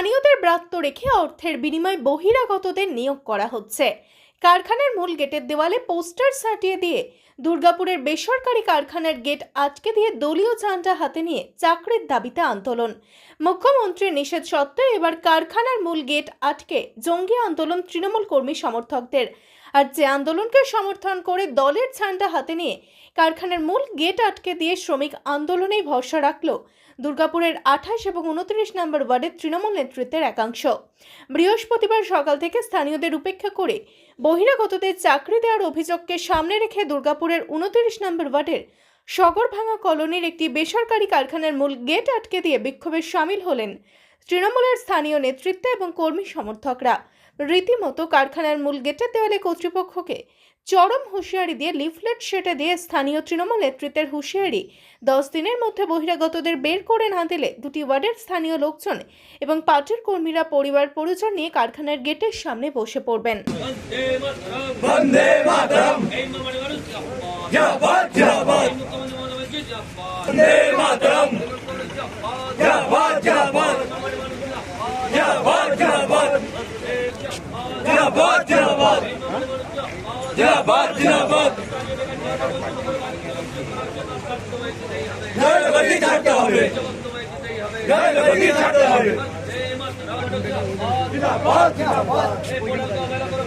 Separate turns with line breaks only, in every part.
স্থানীয়দের ব্রাত্য রেখে অর্থের বিনিময়ে বহিরাগতদের নিয়োগ করা হচ্ছে। কারখানার মূল গেটের দেওয়ালে পোস্টার সাটিয়ে দিয়ে দুর্গাপুরের বেসরকারি কারখানার গেট আটকে দিয়ে দলীয় ঝান্ডা হাতে নিয়ে চাকরির দাবিতে আন্দোলন। মুখ্যমন্ত্রীর নিষেধ সত্ত্বেও এবার কারখানার মূল গেট আটকে জঙ্গি আন্দোলন তৃণমূল কর্মী সমর্থকদের আর যে আন্দোলনকে সমর্থন করে দলের ঝান্ডা হাতে নিয়ে কারখানার মূল গেট আটকে দিয়ে শ্রমিক আন্দোলনেই ভরসা রাখল দুর্গাপুরের আঠাশ এবং উনত্রিশ নম্বর ওয়ার্ডের তৃণমূল নেতৃত্বের একাংশ। বৃহস্পতিবার সকাল থেকে স্থানীয়দের উপেক্ষা করে বহিরাগতদের চাকরি দেওয়ার অভিযোগকে সামনে রেখে দুর্গাপুরের উনত্রিশ নম্বর ওয়ার্ডের সগরভাঙা কলোনির একটি বেসরকারি কারখানার মূল গেট আটকে দিয়ে বিক্ষোভে সামিল হলেন তৃণমূলের স্থানীয় নেতৃত্ব এবং কর্মী সমর্থকরা। রীতিমতো কারখানার মূল গেটের দেওয়ালে কর্তৃপক্ষকে চরম হুঁশিয়ারি দিয়ে লিফলেট সেটে দিয়ে স্থানীয় তৃণমূল নেতৃত্বের হুঁশিয়ারি দশ দিনের মধ্যে বহিরাগতদের বের করে না দিলে দুটি ওয়ার্ডের স্থানীয় লোকজন এবং পার্টির কর্মীরা পরিবার পরিজন নিয়ে কারখানার গেটের সামনে বসে পড়বেন।
वंदे জিন্দাবাদ জিন্দাবাদ। জিন্দাবাদ জিন্দাবাদ। জয়লবাজি ছাড়তে হবে। জয়লবাজি ছাড়তে হবে।
জিন্দাবাদ জিন্দাবাদ।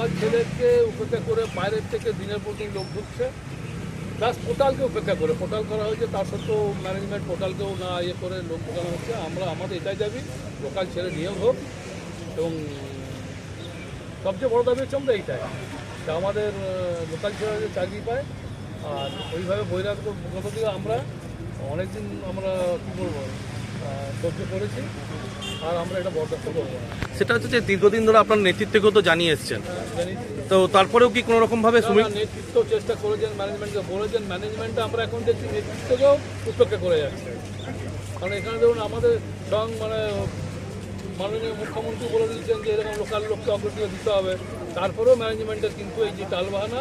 লোকাল ছেলেকে উপেক্ষা করে বাইরের থেকে দিনের পর দিন লোক ঢুকছে। প্লাস পোর্টালকে উপেক্ষা করে। পোর্টাল করা হয়েছে তার সত্ত্বেও ম্যানেজমেন্ট পোর্টালকেও না ইয়ে করে লোক ঢোকানো হচ্ছে। আমরা, আমাদের এটাই দাবি, লোকাল ছেলে নিয়োগ হোক এবং সবচেয়ে বড় দাবি হচ্ছে আমরা এইটাই। যে আমাদের লোকাল ছেলেরা যে চাকরি পায়, আর ওইভাবে বহিরাগত আমরা অনেকদিন আমরা কী বলব সহ্য করেছি আর আমরা এটা বরদাস্ত করব না।
সেটা হচ্ছে যে দীর্ঘদিন ধরে আপনার নেতৃত্বকেও তো জানিয়ে এসছেন। তো তারপরেও কি কোনো রকম ভাবে শ্রমিক
নেতৃত্ব চেষ্টা করেছেন ম্যানেজমেন্টকে বলেছেন ম্যানেজমেন্টটা আমরা এখন দেখছি নেতৃত্বকেও উপেক্ষা করে যাচ্ছে। কারণ এখানে ধরুন আমাদের স্বয়ং মানে মাননীয় মুখ্যমন্ত্রী বলে দিয়েছেন যে এরকম লোকাল লোককে অগ্রগতি দিতে হবে। তারপরেও ম্যানেজমেন্টের কিন্তু এই যে টালবাহানা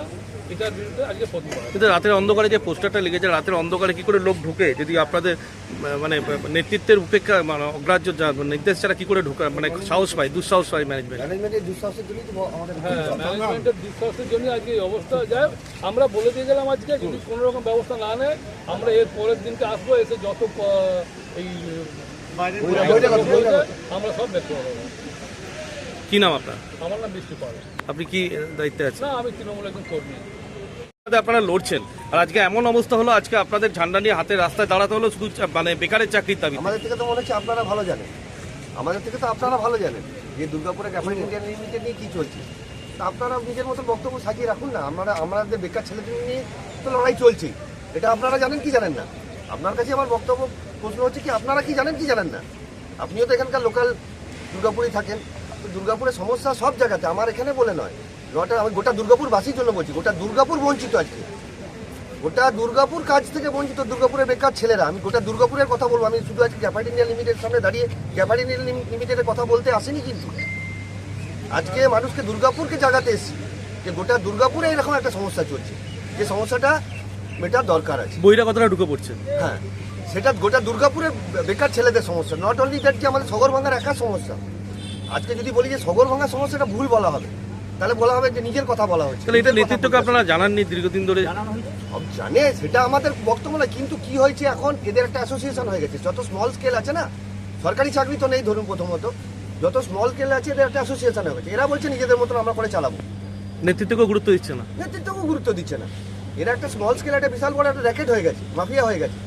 এটার বিরুদ্ধে আজকে প্রতিবাদ
কিন্তু রাতের অন্ধকারে যে পোস্টারটা লেগেছে রাতের অন্ধকারে কি করে লোক ঢুকে? যদি আপনাদের মানে নেতৃত্বের উপেক্ষা মানে অগ্রাহ্য নির্দেশ ছাড়া কি করে ঢুকা মানে সাহস পায় দুঃসাহস পায় ম্যানেজমেন্ট
ম্যানেজমেন্টের দুঃসাহসের জন্যই তো আমাদের
হ্যাঁ ম্যানেজমেন্টের বিশ্বাসের জন্য আজকে এই অবস্থা। যায় আমরা বলে দিয়ে গেলাম আজকে যদি কোনো রকম ব্যবস্থা না নেয় আমরা এর পরের দিনকে আসব এসে যত এই আমরা সব ব্যক্ত করব
কি নাম আপনার?
আমার নাম বৃষ্টি পাল।
আপনি কি দায়িত্বে আছেন?
না আমি তৃণমূল একজন কর্মী।
আপনারা লড়ছেন। আর আজকে এমন অবস্থা হলো আজকে আপনাদের ঝান্ডা নিয়ে হাতে রাস্তায় দাঁড়াতে হলো শুধু চা- মানে বেকারের চাকরির দাবি
আমাদের থেকে তো মনে হচ্ছে আপনারা ভালো জানেন। আমাদের থেকে তো আপনারা ভালো জানেন। যে দুর্গাপুরে ক্যাপিটাল ইন্ডিয়ান লিমিটেড নিয়ে কী চলছে তা আপনারা নিজের মতো বক্তব্য সাজিয়ে রাখুন না। আমরা আমাদের বেকার ছেলেদের নিয়ে তো লড়াই চলছে। এটা আপনারা জানেন কি জানেন না? আপনার কাছে আমার বক্তব্য প্রশ্ন হচ্ছে কি আপনারা কি জানেন কি জানেন না? আপনিও তো এখানকার লোকাল দুর্গাপুরেই থাকেন। দুর্গাপুরের সমস্যা সব জায়গাতে আমার এখানে বলে নয়। গোটা আমি গোটা দুর্গাপুরবাসীর জন্য বলছি গোটা দুর্গাপুর বঞ্চিত আজকে। গোটা দুর্গাপুর কাজ থেকে বঞ্চিত দুর্গাপুরের বেকার ছেলেরা আমি গোটা দুর্গাপুরের কথা বলব আমি শুধু আজকে গ্যাপাইট ইন্ডিয়া লিমিটেড সামনে দাঁড়িয়ে গ্যাপাইট ইন্ডিয়া লিমিটেডের কথা বলতে আসেনি কিন্তু। আজকে মানুষকে দুর্গাপুরকে জাগাতে এসেছি যে গোটা দুর্গাপুরে এরকম একটা সমস্যা চলছে। যে সমস্যাটা মেটার দরকার আছে।
বহিরাগতরা ঢুকে পড়ছে।
হ্যাঁ সেটা গোটা দুর্গাপুরের বেকার ছেলেদের সমস্যা নট অনলি দ্যাট যে আমাদের সগর ভাঙার একা সমস্যা আজকে যদি বলি যে সগর ভাঙার সমস্যাটা ভুল বলা হবে তাহলে বলা হবে যে নিজের কথা বলা হচ্ছে
তাহলে এটা নেতৃত্বকে আপনারা জানাননি দীর্ঘদিন ধরে?
জানে সেটা আমাদের বক্তব্য না কিন্তু কি হয়েছে এখন এদের একটা অ্যাসোসিয়েশন হয়ে গেছে। যত স্মল স্কেল আছে না সরকারি চাকরি তো নেই ধরুন প্রথমত যত স্মল স্কেল আছে এদের একটা অ্যাসোসিয়েশন হয়ে গেছে। এরা বলছে নিজেদের মতন আমরা করে চালাবো।
নেতৃত্বকে গুরুত্ব দিচ্ছে না?
নেতৃত্বকেও গুরুত্ব দিচ্ছে না। এরা একটা স্মল স্কেল একটা বিশাল বড় একটা র্যাকেট হয়ে গেছে মাফিয়া হয়ে গেছে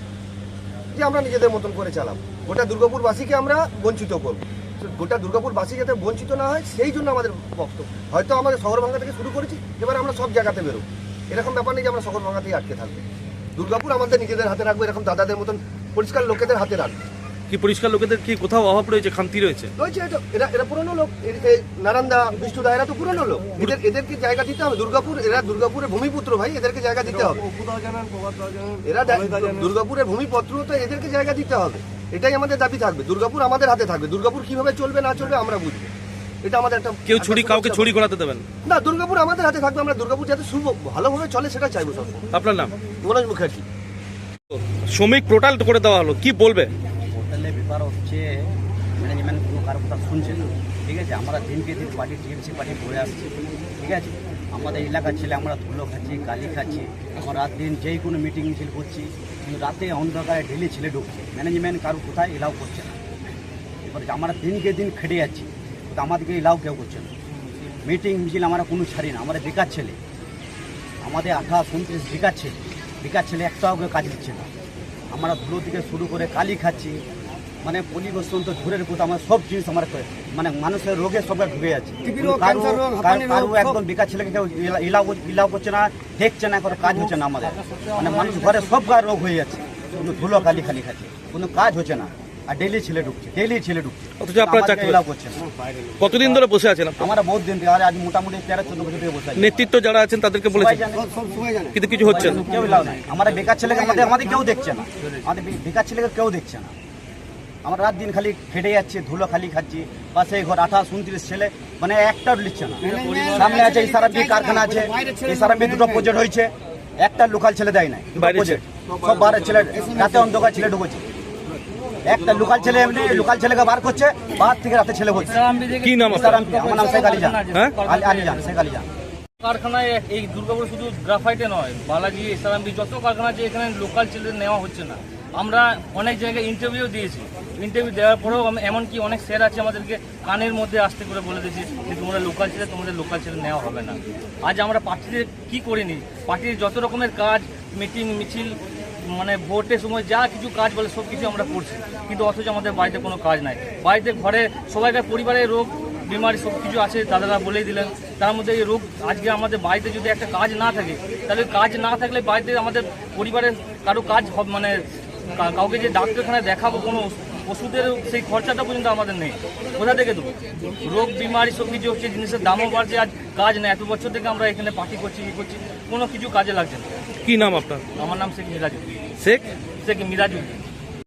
যে আমরা নিজেদের মতন করে চালাবো। গোটা দুর্গাপুরবাসীকে আমরা বঞ্চিত করব। গোটা দুর্গাপুরবাসী যাতে বঞ্চিত না হয় সেই জন্য আমাদের বক্তব্য হয়তো আমাদের শহর ভাঙা থেকে শুরু করেছি এবার আমরা সব জায়গাতে বেরোবো। এরকম ব্যাপার নেই যে আমরা শহর ভাঙাতেই আটকে থাকব। দুর্গাপুর আমাদের নিজেদের হাতে রাখব এরকম দাদাদের মতন পরিষ্কার লোকেদের হাতে রাখব।
কি পরিষ্কার লোকেদের কি কোথাও অভাব রয়েছে খান্তি রয়েছে?
রয়েছে এটা এরা এরা পুরনো লোক। নারান্দা বিষ্ণুদা এরা তো পুরনো লোক। এদের এদেরকে জায়গা দিতে হবে। দুর্গাপুর এরা দুর্গাপুরের ভূমিপুত্র ভাই এদেরকে জায়গা দিতে হবে। এরা দুর্গাপুরের ভূমিপত্র তো এদেরকে জায়গা দিতে হবে। এটাই আমাদের দাবি থাকবে। দুর্গাপুর আমাদের হাতে থাকবে। দুর্গাপুর কীভাবে চলবে না চলবে আমরা বুঝব। এটা আমাদের একটা
কেউ ছুরি কাউকে। ছুরি ঘোরাতে দেবেন?
না দুর্গাপুর আমাদের হাতে থাকবে। আমরা দুর্গাপুর যাতে শুভ ভালোভাবে চলে সেটা চাইব সব।
আপনার নাম?
মনোজ মুখার্জি।
শ্রমিক পোর্টাল করে দেওয়া হলো কি বলবে?
হোটেলে ব্যাপার হচ্ছে ম্যানেজমেন্ট কোনো কারও কথা শুনছে না। ঠিক আছে? আমরা দিনকে দিন পার্টি টিএমসি পার্টি করে আসছি। ঠিক আছে? আমাদের এলাকার ছেলে, আমরা ধুলো খাচ্ছি কালি খাচ্ছি, আমরা রাত দিন যেই কোনো মিটিং মিছিল করছি, কিন্তু রাতে অন্ধকারে ঢেলে ছেলে ঢুকছে। ম্যানেজমেন্ট কারও কোথায় এলাও করছে না। এবার আমরা দিনকে দিন খেটে যাচ্ছি, কিন্তু আমাদেরকে এলাও কেউ করছে না। মিটিং মিছিল আমরা কোনো ছাড়ি না আমাদের বেকার ছেলে। আমাদের আঠাশ উনত্রিশ বেকার ছেলে। বেকার ছেলে একটাও কাজ দিচ্ছে না। আমরা ধুলো থেকে শুরু করে কালি খাচ্ছি মানে পরিবেশন তো ধরের কোথাও আমার সব জিনিস আমার মানে মানুষের রোগে সবাই ঢুকে যাচ্ছে। কারও কারো- কারও একদম বেকার ছেলেকে কেউ ইলা- ইলাও ইলাও করছে না দেখছে না কোনো কাজ হচ্ছে না আমাদের। মানে মানুষ ঘরে সব গায়ে রোগ হয়ে যাচ্ছে। কিন্তু ধুলো কালি খালি খাচ্ছে কোনো কাজ হচ্ছে না। আর ডেলি ছেলে ঢুকছে ডেলি ছেলে ঢুকছে।
অথচ আপনারা চাকরি-
এলাও করছে
কতদিন ধরে বসে আছেন
আমরা বহুত দিন আর আজ মোটামুটি তেরো চোদ্দ বছর থেকে বসে আছি।
নেতৃত্ব যারা আছেন তাদেরকে বলেছেন। কিন্তু কিছু হচ্ছে না।
কেউ লাভ নাই। আমরা বেকার ছেলেকে আমাদের আমাদের কেউ দেখছে না। আমাদের বেকার ছেলেকে কেউ দেখছে না। আমরা রাত দিন খালি খেটে যাচ্ছে ধুলো খালি খাচ্ছি। পাশে ঘর আঠাশ উনত্রিশ ছেলে মানে একটাও লিখছে না। সামনে আছে ইসারাবি কারখানা আছে। ইসারাবি দুটো প্রজেক্ট হয়েছে। একটা লোকাল ছেলে দেয় নাই প্রজেক্ট সব বাইরের ছেলে রাতে অন্ধকার ছেলে ঢুকেছে। একটা লোকাল ছেলে এমনি লোকাল ছেলেকে বার করছে বার থেকে রাতে ছেলে হচ্ছে
কি নাম
আমার নাম শেখ আলিজান
হ্যাঁ?
আলি আলিজান শেখ আলিজান
কারখানায় এই দুর্গাপুর শুধু গ্রাফাইটে নয় বালাজি ইসলামবি যত কারখানা আছে এখানে লোকাল ছেলে নেওয়া হচ্ছে না। আমরা অনেক জায়গায় ইন্টারভিউ দিয়েছি। ইন্টারভিউ দেওয়ার পরেও এমনকি অনেক স্যার আছে আমাদেরকে কানের মধ্যে আসতে করে বলে দিয়েছি যে তোমরা লোকাল ছেলে, তোমাদের লোকাল ছেলে নেওয়া হবে না। আজ আমরা পার্টিতে কি করিনি? পার্টির যত রকমের কাজ মিটিং মিছিল মানে ভোটের সময় যা কিছু কাজ বলে সব কিছু আমরা করছি। কিন্তু অথচ আমাদের বাড়িতে কোনো কাজ নাই। বাড়িতে ঘরে সবাইকার পরিবারের রোগ, বিমারি সব কিছু আছে, দাদারা বলেই দিলেন। তার মধ্যে এই রোগ আজকে আমাদের বাড়িতে যদি একটা কাজ না থাকে, তাহলে কাজ না থাকলে বাড়িতে আমাদের পরিবারের কারও কাজ মানে কাউকে যে ডাক্তারখানায় দেখাবো কোনো ওষ- ওষুধের সেই খরচাটা পর্যন্ত আমাদের নেই। কোথা থেকে দেবো? রোগ বিমারি সব কিছু হচ্ছে জিনিসের দামও বাড়ছে আজ কাজ নেই। এত বছর থেকে আমরা এখানে পার্টি করছি ই করছি কোনো কিছু কাজে লাগছে না।
কি নাম আপনার?
আমার নাম শেখ মিরাজুল।
শেখ?
শেখ মিরাজুল।